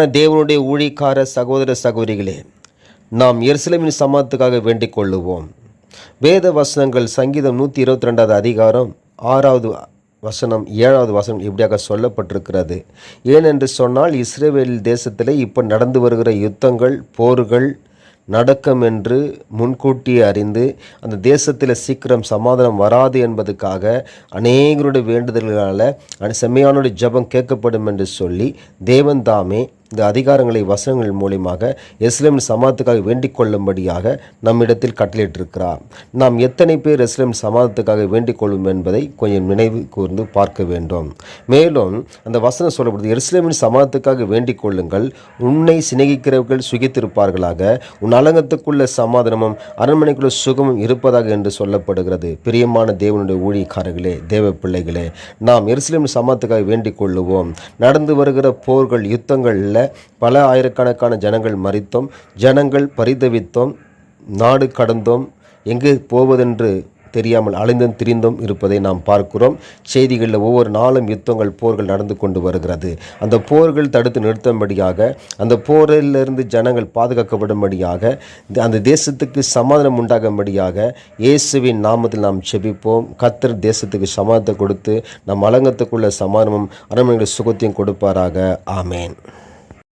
தேவனுடைய ஊழிக்கார சகோதர சகோதரிகளே நாம் எருசலேமின் சமாதத்துக்காக வேண்டிக் கொள்ளுவோம். வேத வசனங்கள் சங்கீதம் நூற்றி இருபத்தி ரெண்டாவது அதிகாரம் ஆறாவது வசனம் ஏழாவது வசனம் இப்படியாக சொல்லப்பட்டிருக்கிறது. ஏனென்று சொன்னால் இஸ்ரேல் தேசத்தில் இப்போ நடந்து வருகிற யுத்தங்கள் போர்கள் நடக்கும் என்று முன்கூட்டியே அறிந்து அந்த தேசத்தில் சீக்கிரம் சமாதானம் வராது என்பதுக்காக அநேகருடைய வேண்டுதல்களால் செம்மையானுடைய ஜெபம் கேட்கப்படும் என்று சொல்லி தேவன் தாமே இந்த அதிகாரங்களை வசனங்கள் மூலியமாக எஸ்லேம் சமாதத்துக்காக வேண்டிக் கொள்ளும்படியாக நம்மிடத்தில் கட்டளையிட்டிருக்கிறார். நாம் எத்தனை பேர் எஸ்லேம் சமாதத்துக்காக வேண்டிக் கொள்ளும் என்பதை கொஞ்சம் நினைவு கூர்ந்து பார்க்க வேண்டும். மேலும் அந்த வசனம் சொல்லப்படுது எருசலேமின் சமாதத்துக்காக வேண்டிக் கொள்ளுங்கள். உன்னை சிநேகிக்கிறவர்கள் சுகித்திருப்பார்களாக. உன் அலங்கத்துக்குள்ள சமாதானமும் அரண்மனைக்குள்ள சுகமும் இருப்பதாக என்று சொல்லப்படுகிறது. பிரியமான தேவனுடைய ஊழியக்காரர்களே தேவ பிள்ளைகளே நாம் எருசலேமின் சமாதத்துக்காக வேண்டிக் கொள்ளுவோம். நடந்து வருகிற போர்கள் யுத்தங்களில் பல ஆயிரக்கணக்கான ஜனங்கள் மறித்தோம். ஜனங்கள் பரிதவித்தோம். நாடு கடந்தோம். எங்கு போவதென்று தெரியாமல் அலைந்தும் திரிந்தும் இருப்பதை நாம் பார்க்கிறோம். செய்திகளில் ஒவ்வொரு நாளும் யுத்தங்கள் போர்கள் நடந்து கொண்டு வருகிறது. அந்த போர்கள் தடுத்து நிறுத்தும்படியாக அந்த போரிலிருந்து ஜனங்கள் பாதுகாக்கப்படும்படியாக அந்த தேசத்துக்கு சமாதானம் உண்டாகும்படியாக இயேசுவின் நாமத்தில் நாம் செபிப்போம். கத்தர் தேசத்துக்கு சமாதானத்தை கொடுத்து நம் அலங்கத்துக்குள்ள சமாதானமும் அரண்மனைகள் சுகத்தையும் கொடுப்பாராக. ஆமேன்.